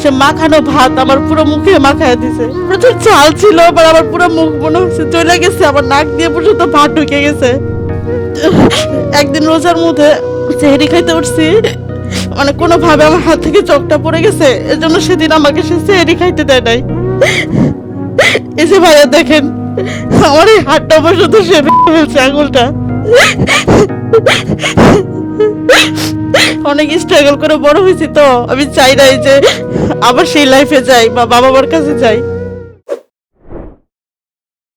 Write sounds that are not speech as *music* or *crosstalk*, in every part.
সে মাখানো ভাত আমার পুরো মুখে মাখায় দিছে। প্রচুর ঝাল ছিল, আবার আমার পুরো মুখ মনে হচ্ছে চলে গেছে, আমার নাক দিয়ে পর্যন্ত ভাত ঢুকে গেছে। একদিন রোজার মধ্যে সেহেরি খাইতে উঠছি মানে কোনোভাবে আমার হাত থেকে চোখটা পড়ে গেছে এর জন্য সেদিন আমাকে সে সেহেরি খাইতে দেয় নাই। এসে ভাইয়া দেখেন, আমার এই হাতটা পর্যন্ত সে ফেলছে, আঙুলটা। অনেক স্ট্রাগল করে বড় হয়েছি তো। আমি চাই নাই যে আবার সেই লাইফে যাই বা বাবা মার কাছে যাই।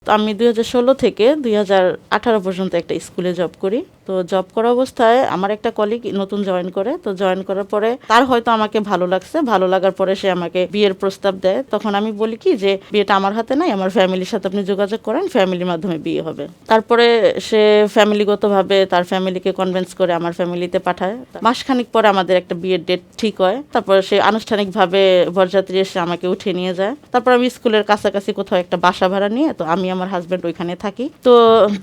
আমি দুই হাজার ষোলো থেকে দুই হাজার আঠারো পর্যন্ত একটা স্কুলে জব করি। তো জব করা অবস্থায় আমার একটা কলিগ নতুন জয়েন করে, তো জয়েন করার পরে তার হয়তো আমাকে ভালো লাগছে, ভালো লাগার পরে সে আমাকে বিয়ের প্রস্তাব দেয়। তখন আমি বলি কি যে, বিয়েটা আমার হাতে নাই, আমার ফ্যামিলির সাথে আপনি যোগাযোগ করেন, ফ্যামিলির মাধ্যমে বিয়ে হবে। তারপরে সে ফ্যামিলিগতভাবে তার ফ্যামিলিকে কনভিন্স করে আমার ফ্যামিলিতে পাঠায়। মাসখানিক পরে আমাদের একটা বিয়ের ডেট ঠিক হয়। তারপর সে আনুষ্ঠানিকভাবে বরযাত্রী এসে আমাকে উঠে নিয়ে যায়। তারপর আমি স্কুলের কাছাকাছি কোথাও একটা বাসা ভাড়া নিয়ে, তো আমি আমার হাজব্যান্ড ওইখানে থাকি। তো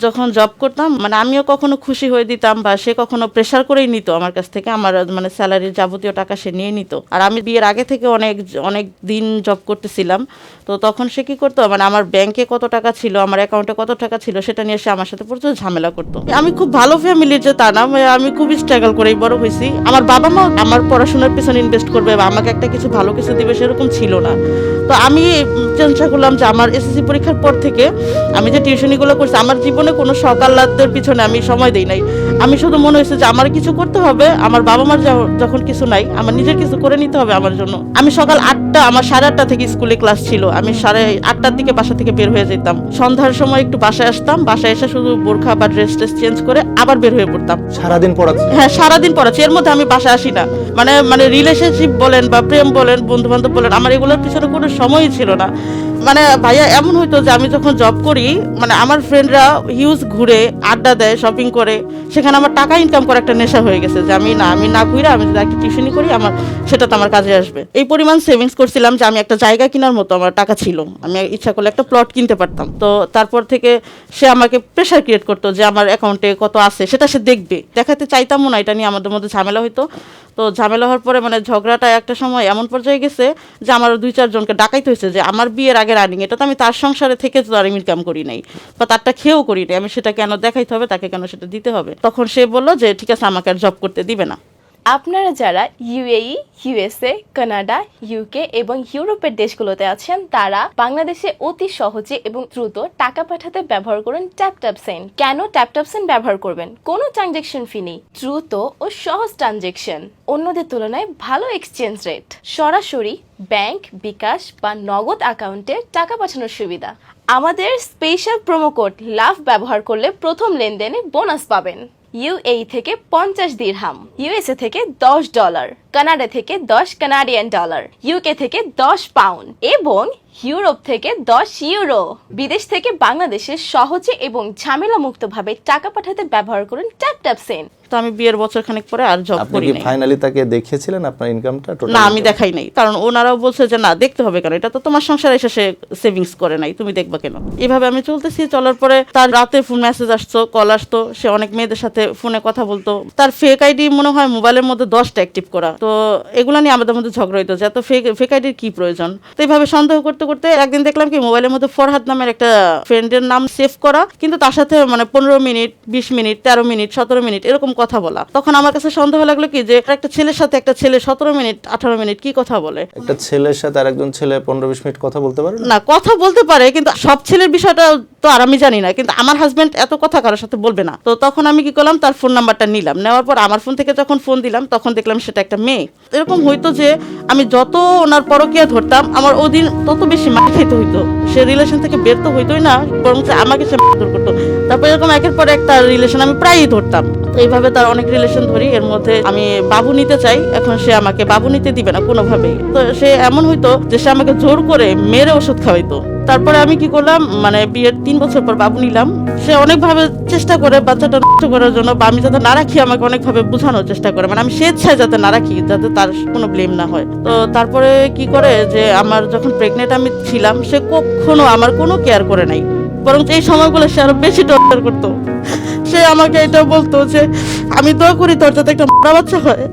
যখন জব করতাম মানে আমিও কখনো খুশি হয়ে দিতাম বা সে কখনো প্রেশার করেই নিত আমার কাছ থেকে। আমার মানে স্যালারির যাবতীয় টাকা সে নিয়ে নিত। আর আমি বিয়ের আগে থেকে অনেক অনেক দিন জব করতেছিলাম। তো তখন সে কি করতো? মানে আমার ব্যাংকে কত টাকা ছিল, আমার অ্যাকাউন্টে কত টাকা ছিল, সেটা নিয়ে সে আমার সাথে প্রচুর ঝামেলা করতো। আমি খুব ভালো ফ্যামিলির যে তা না মানে আমি খুব স্ট্রাগল করেই বড় হয়েছি। আমার বাবা মা আমার পড়াশোনার পিছনে ইনভেস্ট করবে বা আমাকে একটা কিছু ভালো কিছু দিবে সেরকম ছিল না। তো আমি চেষ্টা করলাম যে আমার এসএসসি পরীক্ষার পর থেকে আমি যে টিউশনিগুলো করছি, আমার জীবনে কোনো সকালাতের পিছনে আমি সময় দিই নাই। আমি শুধু মনে হয়েছে যে আমার কিছু করতে হবে, আমার বাবা মার যখন কিছু নাই, আমার নিজের কিছু করে নিতে হবে আমার জন্য। আমি সকাল আটটা আমার সাড়ে আটটা থেকে স্কুলে ক্লাস ছিল। আমি সাড়ে আটটার দিকে বাসা থেকে বের হয়ে যেতাম। সন্ধ্যার সময় একটু বাসায় আসতাম। বাসায় এসে শুধু বোরখা বা ড্রেস ট্রেস চেঞ্জ করে আবার বের হয়ে পড়তাম। সারাদিন পড়াচ্ছি হ্যাঁ সারাদিন পড়াচ্ছি। এর মধ্যে আমি বাসায় আসি না। মানে মানে রিলেশনশিপ বলেন বা প্রেম বলেন বন্ধু বান্ধব বলেন আমার এগুলোর পিছনে কোনো সময়ই ছিল না। মানে ভাইয়া, এমন হইতো যে আমি যখন জব করি মানে আমার ফ্রেন্ডরা হিউজ ঘুরে আড্ডা দেয় শপিং করে, সেখানে আমার টাকা ইনকাম করা একটা নেশা হয়ে গেছে যে আমি না আমি না ঘুরে আমি যদি একটা টিউশনই করি, আমার, সেটা তো আমার কাজে আসবে। এই পরিমাণ সেভিংস করছিলাম যে আমি একটা জায়গা কেনার মতো আমার টাকা ছিল। আমি ইচ্ছা করলে একটা প্লট কিনতে পারতাম। তো তারপর থেকে সে আমাকে প্রেশার ক্রিয়েট করতো যে আমার অ্যাকাউন্টে কত আছে, সেটা সে দেখবে। দেখাতে চাইতামও না, এটা নিয়ে আমাদের মধ্যে ঝামেলা হইতো। তো ঝামেলা হওয়ার পরে মানে ঝগড়াটা একটা সময় এমন পর্যায়ে গেছে যে আমার দুই চারজনকে ডাকাইতে হয়েছে যে আমার বিয়ের আগে রানিং এটা তো আমি তার সংসারে থেকে তো আর ইনকাম করি নাই বা তারটা খেয়েও করি নাই, আমি সেটা কেন দেখাইতে হবে, তাকে কেন সেটা দিতে হবে? তখন সে বলল যে, ঠিক আছে, আমাকে আর জব করতে দিবে না। আপনারা যারা ইউএই, ইউএসএ, কানাডা, ইউকে এবং ইউরোপের দেশগুলোতে আছেন, তারা বাংলাদেশে অতি সহজে এবং দ্রুত টাকা পাঠাতে ব্যবহার করুন ট্যাপ সেন কেন ট্যাপ সেন ব্যবহার করবেন? কোনো ট্রানজেকশন ফি নেই। দ্রুত ও সহজ ট্রানজেকশন অন্যদের তুলনায় ভালো এক্সচেঞ্জ রেট সরাসরি ব্যাংক, বিকাশ বা নগদ অ্যাকাউন্টে টাকা পাঠানোর সুবিধা। আমাদের স্পেশাল প্রোমো কোড লাভ ব্যবহার করলে প্রথম লেনদেনে বোনাস পাবেন। ইউএই থেকে পঞ্চাশ দিরহাম ইউএসএ থেকে দশ ডলার। কানাডা থেকে দশ কানাডিয়ান ডলার ইউকে থেকে দশ পাউন্ড এবং ইউরোপ থেকে দশ ইউরো বিদেশ থেকে বাংলাদেশে সহজে এবং ঝামেলা মুক্তভাবে টাকা পাঠাতে ব্যবহার করুন ট্যাপ ট্যাপ সেন্ড তো আমি বিয়ের বছর খানিক পরে আর জব করি নাই। ফাইনালি তাকে দেখিয়েছিলেন আপনার ইনকামটা না আমি দেখাই নাই। কারণ ওনারাও বলছে যে না দেখতে হবে কেন? এটা তো তোমার সংসারে এসে সে সেভিংস করে নাই। তুমি দেখবা কেন? এভাবে আমি চলতেছি। চলার পরে তার রাতে ফোন মেসেজ আসতো কল আসতো। সে অনেক মেয়েদের সাথে ফোনে কথা বলতো। তার ফেক আইডি মনে হয় মোবাইলের মধ্যে দশটা অ্যাক্টিভ করা। তো এগুলো নিয়ে আমাদের মধ্যে ঝগড়া হইতো যে এত ফেক ফেক আইডির কি প্রয়োজন? তো এইভাবে সন্দেহ করতে করতে একদিন দেখলাম কি মোবাইলের মধ্যে ফরহাদ নামের একটা ফ্রেন্ডের নাম সেভ করা কিন্তু তার সাথে মানে পনেরো মিনিট বিশ মিনিট তেরো মিনিট সতেরো মিনিট এরকম কথা বলা। তখন আমার কাছে সন্দেহ লাগল কি যে একটা ছেলের সাথে একটা ছেলে সতেরো মিনিট আঠারো মিনিট কি কথা বলে? একটা ছেলের সাথে আরেকজন ছেলে পনেরো বিশ মিনিট কথা বলতে পারে না? কথা বলতে পারে কিন্তু সব ছেলের বিষয়টা তো আর আমি জানি না কিন্তু আমার হাজবেন্ড এত কথা কারোর সাথে বলবে না। তো তখন আমি কি করলাম তার ফোন নাম্বারটা নিলাম। নেওয়ার পর আমার ফোন থেকে যখন ফোন দিলাম তখন দেখলাম সেটা একটা মেয়ে। এরকম হইতো যে আমি যত ওনার পরকিয়া ধরতাম, আমার ওদিন তত বেশি মার খেতে হইতো। সে রিলেশন থেকে বের তো হইতোই না বরং আমাকে সে মারধর করতো। তারপর এরকম একের পর একটা রিলেশন আমি প্রায়ই ধরতাম। এইভাবে তার অনেক রিলেশন ধরি, এর মধ্যে আমি বাবু নিতে চাই, এখন সে আমাকে বাবু নিতে দিবে না কোনোভাবেই। তো সে এমন হইতো যে সে আমাকে জোর করে মেরে ওষুধ খাওয়াইতো। তারপরে আমি কি করলাম মানে বিয়ের তিন বছর পর বাবু নিলাম সে অনেকভাবে চেষ্টা করে বাচ্চাটা নষ্ট করার জন্য বা আমি যাতে না রাখি, আমাকে অনেকভাবে বোঝানোর চেষ্টা করে। মানে আমি স্বেচ্ছায় যাতে না রাখি, যাতে তার কোনো ব্লেম না হয়। তো তারপরে কি করে যে আমার যখন প্রেগনেন্ট আমি ছিলাম, সে কখনো আমার কোনো কেয়ার করে নাই। বরং এই সময়গুলো সে আরও বেশি টর্চার করতো। সে আমাকে এটা বলতো যে, আমি দোয়া করি তোর যাতে একটা মরা বাচ্চা হয়।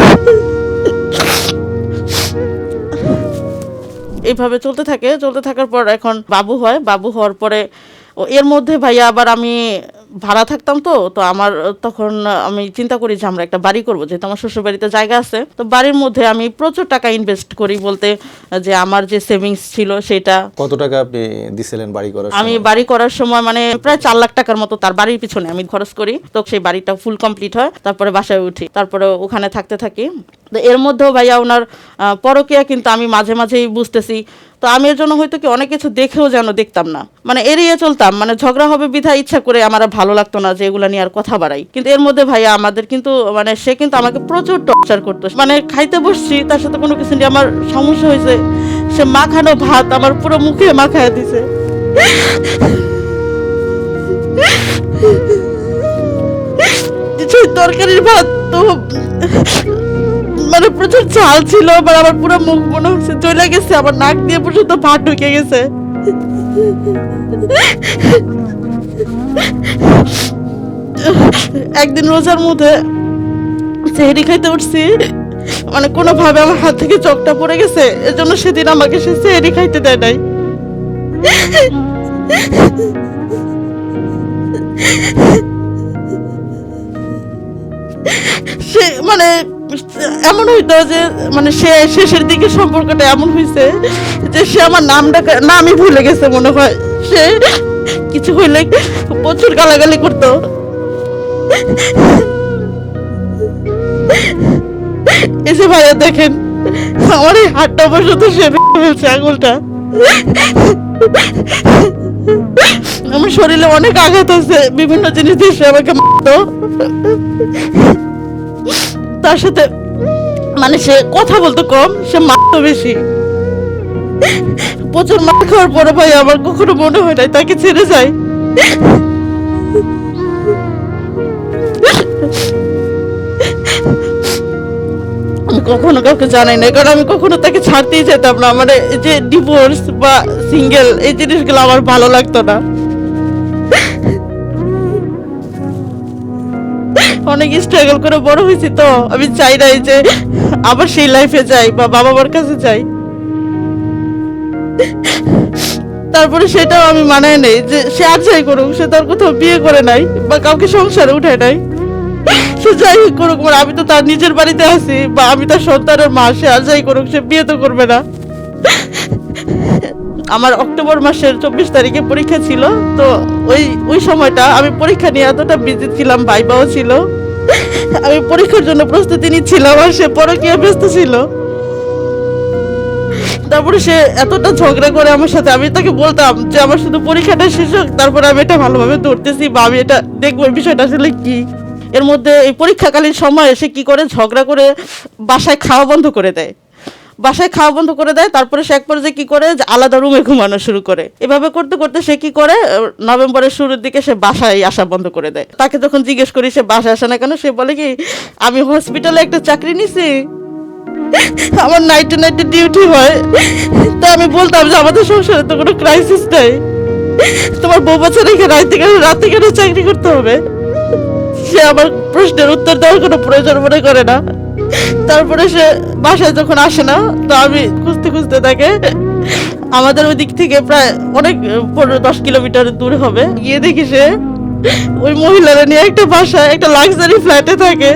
*laughs* এইভাবে চলতে থাকে, চলতে থাকার পর এখন বাবু হয়। বাবু হওয়ার পরে এর মধ্যে ভাইয়া আবার আমি ভাড়া থাকতাম তো তো আমার তখন আমি চিন্তা করি যে আমরা একটা বাড়ি করব যেহেতু আমার শ্বশুর বাড়িতে জায়গা আছে। তো বাড়ির মধ্যে আমি প্রচুর টাকা ইনভেস্ট করি বলতে যে আমার যে সেভিংস ছিল সেটা। কত টাকা আপনি দিছিলেন বাড়ি করার আমি? বাড়ি করার সময় মানে প্রায় চার লাখ টাকার মতো তার বাড়ির পিছনে আমি খরচ করি। তো সেই বাড়িটা ফুল কমপ্লিট হয় তারপরে বাসায় উঠি তারপরে ওখানে থাকতে থাকি। তো এর মধ্যেও ভাইয়া ওনার পরকীয়া কিন্তু আমি মাঝে মাঝেই বুঝতেছি তো আমি এর জন্য হয়তো কি অনেক কিছু দেখেও যেন দেখতাম না। মানে এড়িয়ে চলতাম মানে ঝগড়া হবে বিধা ইচ্ছা করে আমার ভালো লাগতো না যে এগুলা নিয়ে আর কথা বাড়াই। কিন্তু এর মধ্যে ভাইয়া আমাদের কিন্তু মানে সে কিন্তু আমাকে প্রচুর টর্চার করতো। মানে খাইতে বসছি, তার সাথে কোনো কিছু নিয়ে আমার সমস্যা হয়েছে। সে মাখানো ভাত আমার পুরো মুখে মাখায় দিছে। তরকারির ভাত তো মানে প্রচুর ঝাল ছিল, আবার আমার পুরো মুখ মনে হচ্ছে চলে গেছে, আমার নাক দিয়ে পর্যন্ত ভাত ঢুকে গেছে। একদিন রোজার মধ্যে সেহেরি খাইতে উঠছি মানে কোনোভাবে আমার হাত থেকে চোখটা পড়ে গেছে এর জন্য সেদিন আমাকে সে সেহেরি খাইতে দেয় নাই। সে মানে এমন হইতো যে মানে সে শেষের দিকে সম্পর্কটা এমন হয়েছে যে সে আমার নামটা নামই ভুলে গেছে মনে হয়। সে কিছু হইলে প্রচুর গালাগালি করতো। এসে ভাইয়া দেখেন, আমার এই হাতটা পর্যন্ত সে ফেলছে আঙুলটা। আমার শরীরে অনেক আঘাত আছে, বিভিন্ন জিনিস দিয়ে সে আমাকে মারতো। তার সাথে মানে সে কথা বলতো কম, সে মারতো বেশি। প্রচুর মার খাওয়ার পরে ভাই আমার কখনো মনে হয় নাই তাকে ছেড়ে যায়। কখনো কাউকে জানাই না কারণ আমি কখনো তাকে ছাড়তেই যেতাম না। মানে যে ডিভোর্স বা সিঙ্গেল এই জিনিসগুলো আমার ভালো লাগতো না। অনেক স্ট্রাগল করে বড় হয়েছি তো। আমি চাই নাই যে আবার সেই লাইফে যাই বা বাবা মার কাছে যাই। তারপরে সেটাও আমি মানায় নেই যে সে আর যাই করুক, সে তার কোথাও বিয়ে করে নাই বা কাউকে সংসারে উঠায় নাই। সে যাই করুক মানে আমি তো তার নিজের বাড়িতে আছি বা আমি তার সন্তানের মা, সে আর যাই করুক, সে বিয়ে তো করবে না। আমার অক্টোবর মাসের চব্বিশ তারিখে পরীক্ষা ছিল, তো ওই ওই সময়টা আমি পরীক্ষা নিয়ে এতটা বিজি ছিলাম, ভাইবাও ছিল। আমি পরীক্ষার জন্য প্রস্তুতি নিচ্ছিলাম আর সে পরকীয়া ব্যস্ত ছিল। তারপরে সে এতটা ঝগড়া করে আমার সাথে, আমি তাকে বলতাম যে আমার শুধু পরীক্ষাটা শেষ হোক, তারপরে আমি এটা ভালোভাবে ধরতেছি বা আমি এটা দেখব বিষয়টা আসলে কি। এর মধ্যে এই পরীক্ষাকালীন সময় সে কি করে ঝগড়া করে বাসায় খাওয়া বন্ধ করে দেয়। বাসায় খাওয়া বন্ধ করে দেয়, তারপরে সে এক পর্যায়ে কি করে আলাদা রুমে ঘুমানো শুরু করে। এভাবে করতে করতে সে কি করে নভেম্বরের শুরুর দিকে সে বাসায় আসা বন্ধ করে দেয়। তাকে যখন জিজ্ঞেস করি, সে বাসায় আসে না কেন? সে বলে কি, আমি হসপিটালে একটা চাকরি নিছি। আমার নাইটে নাইটে ডিউটি হয়। তা আমি বলতাম যে, আমাদের সংসারে তো কোনো ক্রাইসিস নাই। তোমার বউ বছর রেখে রাতে কেন রাতে কেন চাকরি করতে হবে? সে আমার প্রশ্নের উত্তর দেওয়ার কোনো প্রয়োজন মনে করে না। তারপরে সে বাসায় যখন আসে না, তো আমি খুঁজতে খুঁজতে তাকে, আমাদের ওই দিক থেকে প্রায় অনেক পনেরো দশ কিলোমিটার দূর হবে। গিয়ে দেখি সে ওই মহিলারা নিয়ে একটা বাসায়, একটা লাক্সারি ফ্ল্যাটে থাকে।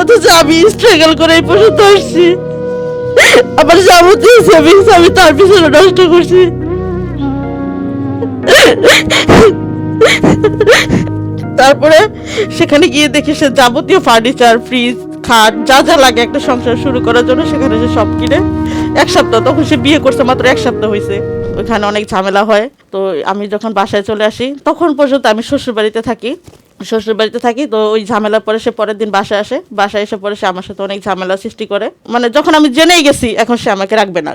অথচ আমি স্ট্রাগল করে এই পর্যন্ত আসছি। আমার যাবতীয় সেভিংস আমি তার পিছনে নষ্ট করছি। তারপরে সেখানে গিয়ে দেখি সে যাবতীয় ফার্নিচার ফ্রিজ খাট, যা যা লাগে একটা সংসার শুরু করার জন্য সেখানে সে সব কিনে। এক সপ্তাহ তখন সে বিয়ে করছে, মাত্র এক সপ্তাহ হয়েছে ওইখানে অনেক ঝামেলা হয়। তো আমি যখন বাসায় চলে আসি, তখন পর্যন্ত আমি শ্বশুর বাড়িতে থাকি। শ্বশুর বাড়িতে থাকি, তো ওই ঝামেলার পরে সে পরের দিন বাসায় আসে। বাসায় এসে পরে সে আমার সাথে অনেক ঝামেলা সৃষ্টি করে। মানে যখন আমি জেনেই গেছি, এখন সে আমাকে রাখবে না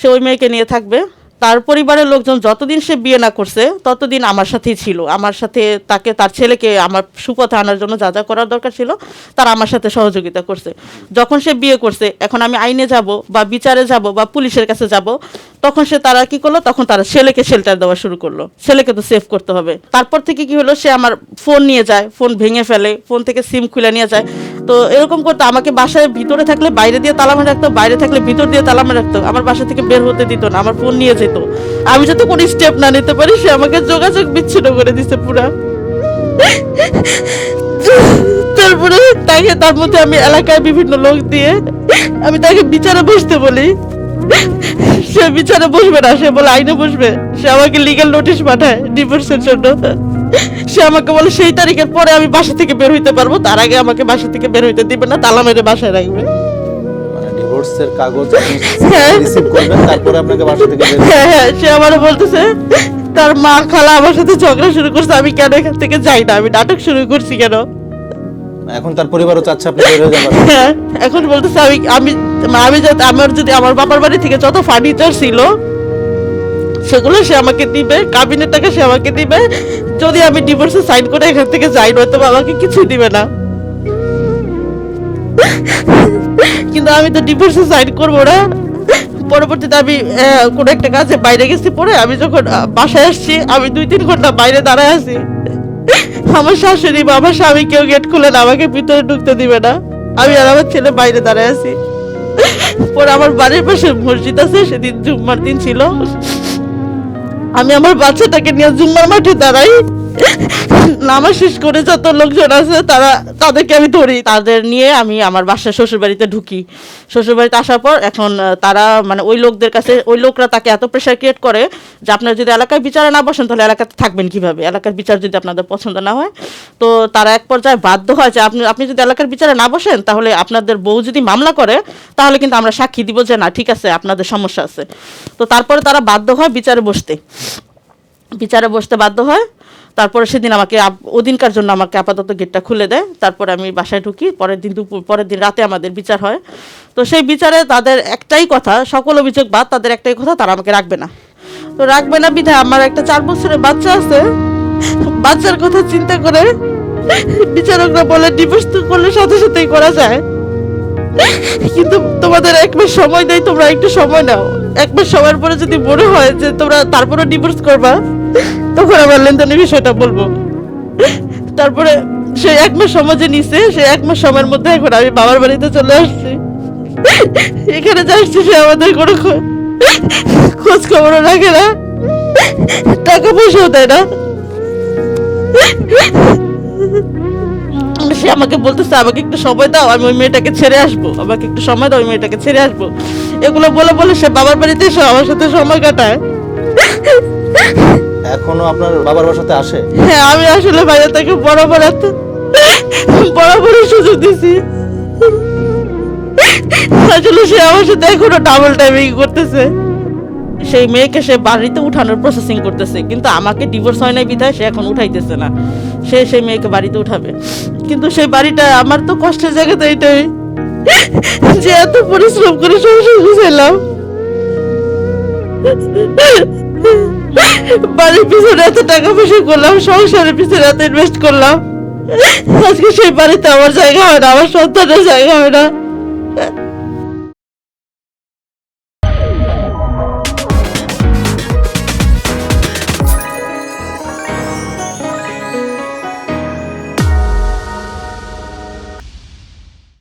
সে ওই মেয়েকে নিয়ে থাকবে। তার পরিবারের লোকজন যতদিন সে বিয়ে না করছে, ততদিন আমার সাথেই ছিল। আমার সাথে তাকে, তার ছেলেকে আমার সুপথে আনার জন্য যা যা করার দরকার ছিল, তারা আমার সাথে সহযোগিতা করছে। যখন সে বিয়ে করছে, এখন আমি আইনে যাব বা বিচারে যাব বা পুলিশের কাছে যাব, তখন সে তারা কি করল? তখন তারা ছেলেকে শেল্টার দেওয়া শুরু করল। ছেলেকে তো সেভ করতে হবে। তারপর থেকে কি হলো? সে আমার ফোন নিয়ে যায় ফোন ভেঙে ফেলে ফোন থেকে সিম খুলে নিয়ে যায়। তো এরকম করতো, আমাকে বাসায় ভিতরে থাকলে বাইরে দিয়ে তালা মেরে রাখতো, বাইরে থাকলে ভিতর দিয়ে তালা মেরে রাখতো, আমার বাসা থেকে বের হতে দিত না, আমার ফোন নিয়ে যেত। আমি যাতে কোনো স্টেপ না নিতে পারি, সে আমাকে যোগাযোগ বিচ্ছিন্ন করে দিছে পুরা। তারপরে তাকে তার মধ্যে আমি এলাকায় বিভিন্ন লোক দিয়ে, আমি তাকে বিচারে বসতে বলি। সে বিচারে বসবে না, সে বলে আইনে বসবে। সে আমাকে লিগ্যাল নোটিশ পাঠায় ডিভোর্সের জন্য। সে আমাকে বলে সেই তারিখের পরে আমি বাসা থেকে বের হইতে পারব। তার আগে আমাকে বাসা থেকে বের হইতে দিবে না তালা মেরে বাসায় রাখবে। মানে ডিভোর্সের কাগজ *laughs* হ্যাঁ। রিসিভ করবেন তারপরে আপনাকে বাসা থেকে বের হ্যাঁ হ্যাঁ সে বলতেছে তার মা খালা আমার সাথে ঝগড়া শুরু করছে আমি কেন এখান থেকে যাই না? আমি নাটক শুরু করছি কেন? এখন তার পরিবারও চাচ্ছে আপনি বের হয়ে যাবেন হ্যাঁ এখন বলতেছে আমি আমি আমি আমার যদি আমার বাবার বাড়ি থেকে যত ফার্নিচার ছিল সেগুলো সে আমাকে দিবে কাবিনের টাকা সে আমাকে দিবে। যদি আমি ডিভোর্সে সাইন করে এখান থেকে যাই, নয়তো আমাকে কিছু দিবে না। কিন্তু আমি তো ডিভোর্সে সাইন করব না। পরবর্তীতে আমি কোনো একটা কাজে বাইরে গেছি পরে, আমি যখন বাসায় আসছি, আমি দুই তিন ঘণ্টা বাইরে দাঁড়ায় আছি। আমার শাশুড়ি বা আমার স্বামী কেউ গেট খুলে না, আমাকে ভিতরে ঢুকতে দিবে না। আমি আর আমার ছেলে বাইরে দাঁড়ায় আছি। পরে আমার বাড়ির পাশে মসজিদ আছে, সেদিন জুম্মার দিন ছিল। আমি আমার বাচ্চাটাকে নিয়ে জুম্মার মাঠে দাঁড়াই। নামাজ শেষ করে যত লোকজন আছে, তারা, তাদেরকে আমি ধরি। তাদের নিয়ে আমি আমার বাসায় শ্বশুর বাড়িতে ঢুকি। শ্বশুর বাড়িতে আসার পর এখন তারা মানে ওই লোকদের কাছে, ওই লোকরা তাকে এত প্রেশার ক্রিয়েট করে যে আপনার যদি এলাকায় বিচারে না বসেন, তাহলে এলাকাতে থাকবেন কীভাবে? এলাকার বিচার যদি আপনাদের পছন্দ না হয়। তো তারা এক পর্যায়ে বাধ্য হয় যে আপনি আপনি যদি এলাকার বিচারে না বসেন, তাহলে আপনাদের বউ যদি মামলা করে, তাহলে কিন্তু আমরা সাক্ষী দিব যে না, ঠিক আছে, আপনাদের সমস্যা আছে। তো তারপরে তারা বাধ্য হয় বিচারে বসতে। বিচারে বসতে বাধ্য হয়। তারপরে সেদিন আমাকে ওদিনকার জন্য আমাকে আপাতত গেটটা খুলে দেয়। তারপরে আমি বাসায় ঢুকি। পরের দিন দুপুর, পরের দিন রাতে আমাদের বিচার হয়। তো সেই বিচারে তাদের একটাই কথা, সকল অভিযোগ বাদ, তাদের একটাই কথা, তারা আমাকে রাখবে না। তো রাখবে না বিধায় আমার একটা চার বছরের বাচ্চা আছে। বাচ্চার কথা চিন্তা করে বিচারকরা বলে ডিভোর্স তো করলে সাথে সাথেই করা যায়। কিন্তু তোমাদের এক মাস সময় দেয়, তোমরা একটু সময় নাও। এক মাস সময়ের পরে যদি মনে হয় যে তোমরা তারপরে ডিভোর্স করবা, তখন আমার লেনদেনের বিষয়টা বলব। তারপরে সে এক মাস সময় যে নিছে, সে এক মাস সময়ের মধ্যে এখন আমি বাবার বাড়িতে চলে আসছি। এখানে যে আসছি সে আমাদের কোনো খোঁজ খবরও রাখে না। টাকা পয়সাও দেয় না। সে আমাকে বলতেছে আমাকে একটু সময় দাও আমি ওই মেয়েটাকে ছেড়ে আসব। আমাকে একটু সময় দাও ওই মেয়েটাকে ছেড়ে আসব। এগুলো বলে বলে সে বাবার বাড়িতে এসে আমার সাথে সময় কাটায়। এখনও আপনার বাবার বাসাতে আসে? হ্যাঁ আমি আসলে বাইরে থেকে বরাবর এত বরাবর সুযোগ দিছি আসলে সে আমার সাথে এখনও ডাবল টাইমিং করতেছে। সেই মেয়েকে সে বাড়িতে উঠানোর প্রসেসিং করতেছে, কিন্তু আমাকে ডিভোর্স হয় নাই বিধায় সে এখন উঠাইতেছে না। সে সেই মেয়েকে বাড়িতে উঠাবে। কিন্তু সেই বাড়িটা আমার তো কষ্টের জায়গা তো এটাই। যে এত পরিশ্রম করে সংসার গুছাইলাম। বাড়ির পিছনে এত টাকা পয়সা করলাম, সংসারের পিছনে এত ইনভেস্ট করলাম। আজকে সেই বাড়িতে আমার জায়গা হয় না, আমার সন্তানের জায়গা হয় না।